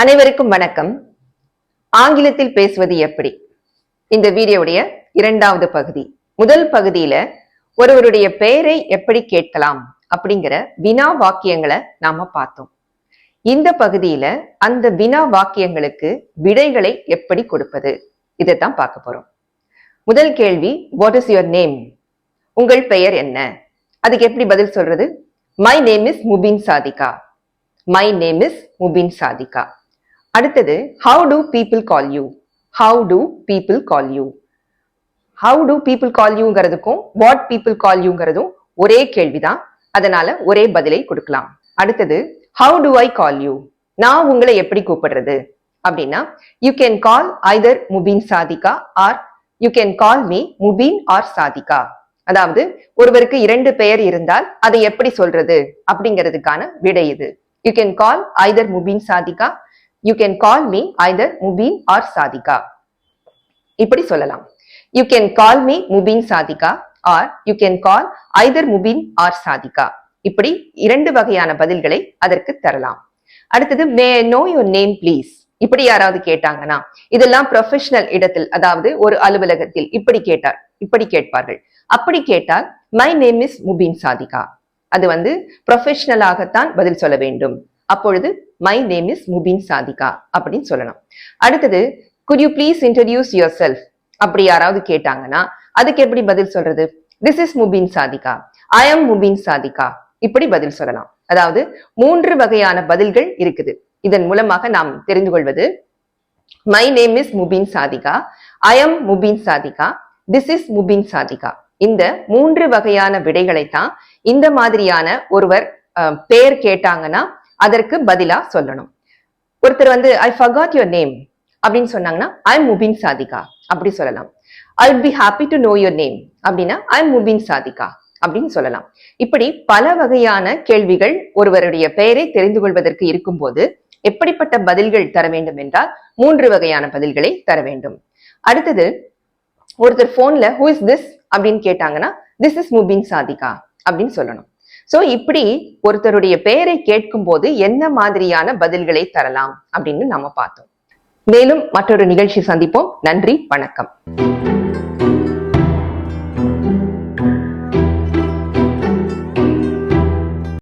அனைவருக்கும் வணக்கம். ஆங்கிலத்தில் பேசுவது எப்படி? இந்த வீடியோவுடைய இரண்டாவது பகுதி. முதல் பகுதியில ஒருவருடைய பெயரை எப்படி கேட்கலாம் அப்படிங்கிற வினா வாக்கியங்களை நாம பார்த்தோம். இந்த பகுதியில அந்த வினா வாக்கியங்களுக்கு விடைகளை எப்படி கொடுப்பது? இதைத்தான் பார்க்க போறோம். முதல் கேள்வி வாட் இஸ் யுவர் நேம் உங்கள் பெயர் என்ன? அதுக்கு எப்படி பதில் சொல்றது? My name is Mubin Sadika my name is Mubin Sadika அடுத்தது how do people call you how do people call you how do people call யூங்கிறதுக்கும் what people call யூங்கிறதும் ஒரே கேள்விதான். அதனால ஒரே பதிலை கொடுக்கலாம். அடுத்தது how do I call you நான் உங்களை எப்படி கூப்பிடுறது? அப்படின்னா you can call either Mubeen Sadika or you can call me Mubeen or Sadika அதாவது ஒருவருக்கு இரண்டு பெயர் இருந்தால் அதை எப்படி சொல்றது? அப்படிங்கிறதுக்கான விடை இது. You can call either Mubeen Sadika you can call me either Mubeen or Sadika இப்படி சொல்லலாம். You can call me Mubeen Sadika or you can call either Mubeen or Sadika இப்படி இரண்டு வகையான பதில்களை அதற்கு தரலாம். அடுத்தது may know your name please இப்படி யாராவது கேட்டாங்கன்னா இதெல்லாம் ப்ரொஃபஷனல் இடத்தில் அதாவது ஒரு அலுவலகத்தில் இப்படி கேட்டார் இப்படி கேட்பார்கள். அப்படி கேட்டால் மை நேம் இஸ் முபீன் சாதிகா அது வந்து ப்ரொஃபஷனலாகத்தான் பதில் சொல்ல வேண்டும். அப்பொழுது மை நேம் இஸ் முபீன் சாதிகா அப்படின்னு சொல்லணும். அடுத்தது could you please introduce yourself அப்படி யாராவது கேட்டாங்கன்னா அதுக்கு எப்படி பதில் சொல்றது? This is Mubin Sadika I am Mubeen Sadika இப்படி பதில் சொல்லலாம். அதாவது மூன்று வகையான பதில்கள் இருக்குது. இதன் மூலமாக நாம் தெரிந்து கொள்வது my name is Mubin Sadhika I am Mubeen Sadhika this is Mubin Sadhika இந்த மூன்று வகையான விடைகளைத்தான் இந்த மாதிரியான ஒருவர் அஹ், பெயர் கேட்டாங்கன்னா அதற்கு பதிலா சொல்லணும். ஒருத்தர் வந்து ஐ ஃபகாட் யுவர் நேம் அப்படின்னு சொன்னாங்கன்னா ஐ முபின் சாதிகா அப்படி சொல்லலாம். I be happy to know your name அப்படின்னா ஐ முபின் சாதிகா அப்படின்னு சொல்லலாம். இப்படி பல வகையான கேள்விகள் ஒருவருடைய பெயரை தெரிந்து கொள்வதற்கு இருக்கும்போது எப்படிப்பட்ட பதில்கள் தர வேண்டும் என்றால் மூன்று வகையான பதில்களை தர வேண்டும். அடுத்தது ஒருத்தர் போன்ல ஹூ இஸ் திஸ் அப்படின்னு கேட்டாங்கன்னா திஸ் இஸ் முபின் சாதிகா அப்படின்னு சொல்லணும். சோ இப்படி ஒருத்தருடைய பெயரை கேட்கும் போது என்ன மாதிரியான பதில்களை தரலாம் அப்படின்னு நம்ம பார்த்தோம். மேலும் மற்றொரு நிகழ்ச்சி சந்திப்போம். நன்றி வணக்கம்.